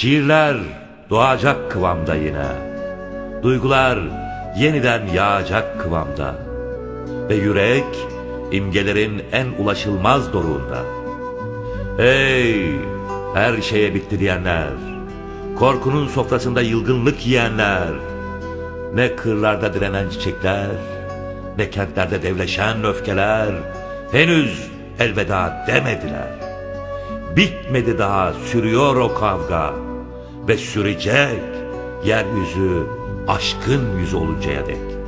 Şiirler doğacak kıvamda yine. Duygular yeniden yağacak kıvamda. Ve yürek imgelerin en ulaşılmaz doruğunda. Hey her şeye bitti diyenler. Korkunun sofrasında yılgınlık yiyenler. Ne kırlarda direnen çiçekler, ne kentlerde devleşen öfkeler henüz elveda demediler. Bitmedi daha sürüyor o kavga ve sürecek yeryüzü aşkın yüzü oluncaya dek.